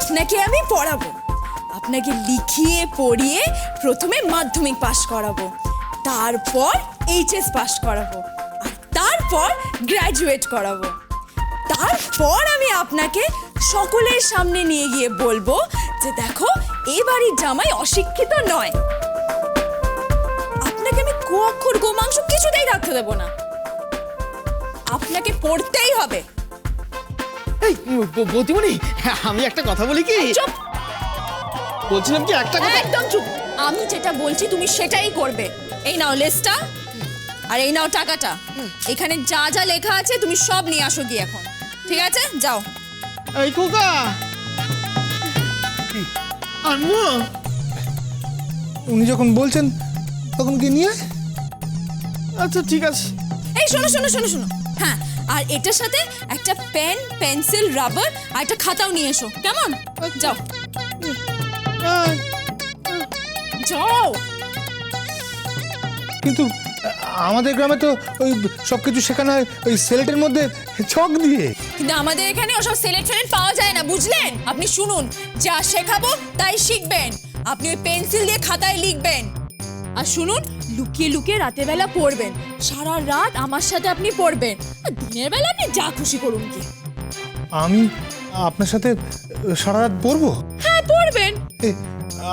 আপনাকে আমি পড়াবো। আপনাকে লিখিয়ে, পড়িয়ে প্রথমে মাধ্যমিক পাশ করাবো। তারপর এইচএস পাশ করাবো। আর তারপর গ্র্যাজুয়েট করাবো। তারপর আমি আপনাকে সকলের সামনে নিয়ে গিয়ে বলব যে দেখো, এ বাড়ির জামাই অশিক্ষিত নয়। আপনাকে আমি কুয়াক্ষর গোমাংস কিছুতেই রাখতে দেবো না। আপনাকে পড়তেই হবে। এই ব- আমি একটা কথা বলি কি? চুপ! বলছিলাম কি একটা কথা? একদম চুপ! আমি যেটা বলছি তুমি সেটাই করবে। এই নাও লিস্টটা আর এই নাও টাকাটা। এখানে যা যা লেখা আছে তুমি সব নিয়ে আসো গিয়ে এখন। ঠিক আছে? যাও। এই খোকা! আনব উনি যখন বলছেন তখন কি নিয়ে আচ্ছা ঠিক আছে। এই শোনো শোনো শোনো শোনো। হ্যাঁ আর এটার সাথে একটা পেন পেন্সিল রাবার আর একটা খাতাও নিয়ে এসো। কেমন? যাও। যাও। কিন্তু আমাদের গ্রামে তো ওই সব কিছু শেখানো হয় ওই সেলেটের মধ্যে ছক দিয়ে। কিন্তু আমাদের এখানে ওসব সেলেট ফিলেট পাওয়া যায় না বুঝলেন? আপনি শুনুন যা শেখাবো তাই শিখবেন। আপনি ওই পেন্সিল দিয়ে খাতায় লিখবেন। আর শুনুন লুকিয়ে লুকিয়ে রাতের বেলা পড়বেন। সারা রাত আমার সাথে আপনি পড়বেন। আর দিনের বেলা আপনি যা খুশি করুন কি আমি আপনার সাথে সারা রাত পড়ব? হ্যাঁ পড়বেন। এ,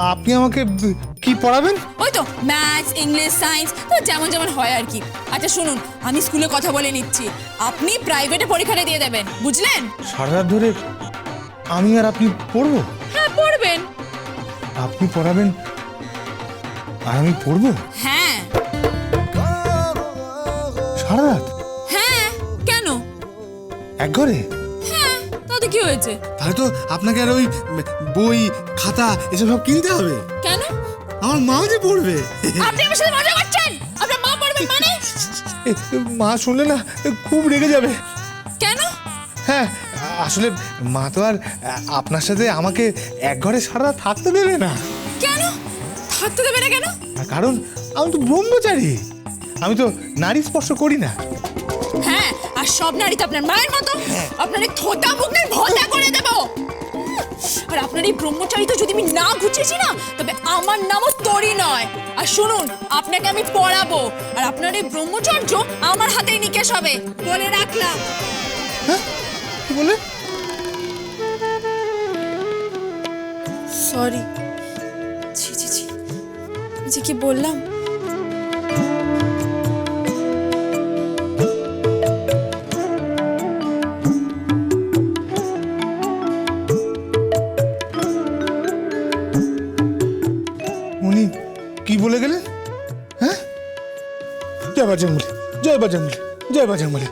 আপনি আমাকে ব- কি পড়াবেন? ওই তো ম্যাথস ইংলিশ সায়েন্স তো যেমন যেমন হয় আর কি। আচ্ছা শুনুন আমি স্কুলে কথা বলে নিচ্ছি। আপনি প্রাইভেটে পরীক্ষাটা দিয়ে দেবেন বুঝলেন? সারা রাত ধরে আমি আর আপনি পড়ব? হ্যাঁ পড়বেন। আপনি পড়াবেন আর আমি পড়ব? হ্যাঁ। সারা রাত? হ্যাঁ কেন? এক ঘরে হ্যাঁ তাতে কি হয়েছে? তাহলে তো আপনাকে আর ওই বই খাতা এসব সব কিনতে হবে। কেন? আমার মাও যে পড়বে। আপনি আমার সাথে মজা করছেন? আপনার মা পড়বে মানে? মা শুনলে না খুব রেগে যাবে। কেন? হ্যাঁ আসলে মা তো আর আপনার সাথে আমাকে এক ঘরে সারা থাকতে দেবে না। কেন? থাকতে দেবে না কেন কারণ আমি তো ব্রহ্মচারী। আমি তো নারী স্পর্শ করি না। হ্যাঁ আর সব নারী তো আপনার মায়ের মতো। আপনার এই থোতা মুখে ভোতা করে দেব। আর আপনার এই ব্রহ্মচারিতা যদি আমি না ঘুচিয়েছি না তবে আমার নামও তরি নয়। আর শুনুন আপনাকে আমি পড়াবো। আর আপনার এই ব্রহ্মচর্য আমার হাতেই নিকেশ হবে। বলে রাখলাম। কি বলে সরি। যে কি বললাম? উনি কি বলে গেলেন? হ্যাঁ? জয় বাজরংবলী জয় বাজরংবলী জয় বাজরংবলী